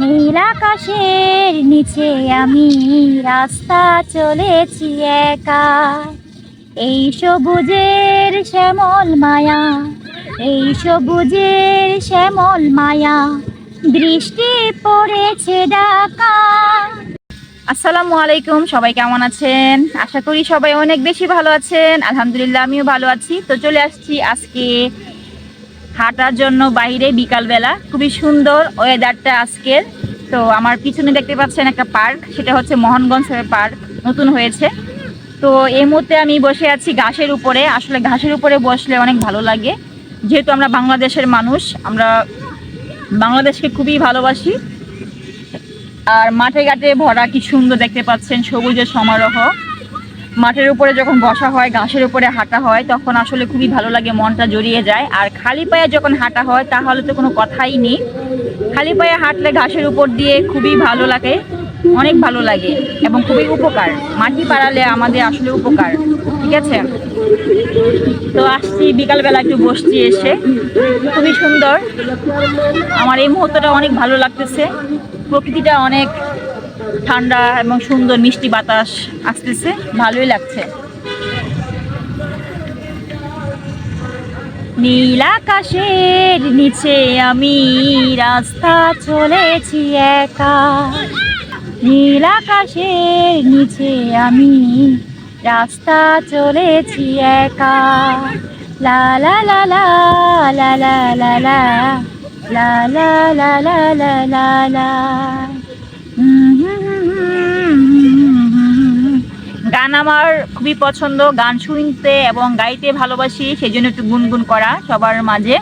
নীল আকাশের নিচে আমি রাস্তা চলেছি একা। এই সবুজের শ্যামল মায়া, এই সবুজের শ্যামল মায়া দৃষ্টি পড়েছে ডাকা আসসালামু আলাইকুম, সবাই কেমন আছেন? আশা করি সবাই অনেক বেশি ভালো আছেন। আলহামদুলিল্লাহ, আমিও ভালো আছি। তো চলে আসছি আজকে হাঁটার জন্য বাইরে বিকালবেলা। খুবই সুন্দর ওয়েদারটা আজকের। তো আমার পিছনে দেখতে পাচ্ছেন একটা পার্ক, সেটা হচ্ছে মোহনগঞ্জ পার্ক, নতুন হয়েছে। তো এই মুহূর্তে আমি বসে আছি ঘাসের উপরে। আসলে ঘাসের উপরে বসলে অনেক ভালো লাগে। যেহেতু আমরা বাংলাদেশের মানুষ, আমরা বাংলাদেশকে খুবই ভালোবাসি। আর মাঠে ঘাটে ভরা কি সুন্দর দেখতে পাচ্ছেন সবুজের সমারোহ। মাঠের উপরে যখন বসা হয়, ঘাসের উপরে হাঁটা হয়, তখন আসলে খুবই ভালো লাগে, মনটা জড়িয়ে যায়। আর খালি পায়ে যখন হাঁটা হয়, তাহলে তো কোনো কথাই নেই। খালি পায়ে হাঁটলে ঘাসের উপর দিয়ে খুবই ভালো লাগে, অনেক ভালো লাগে এবং খুবই উপকার। মাটি পাড়ালে আমাদের আসলে উপকার, ঠিক আছে? তো আসছি, বিকালবেলা একটু বসছি এসে। খুবই সুন্দর। আমার এই মুহূর্তটা অনেক ভালো লাগতেছে। প্রকৃতিটা অনেক ঠান্ডা এবং সুন্দর মিষ্টি বাতাস আসতেছে ভালোই লাগছে নীল আকাশের নিচে আমি রাস্তা চলেছি একা নীল আকাশের নিচে আমি রাস্তা চলেছি একা লা লা লা লা লা লা লা লা লা লা লা লা লা লা গান আমার খুবই পছন্দ, গান শুনতে এবং গাইতে ভালোবাসি, সেই জন্য একটু গুনগুন করা সবার মাঝে।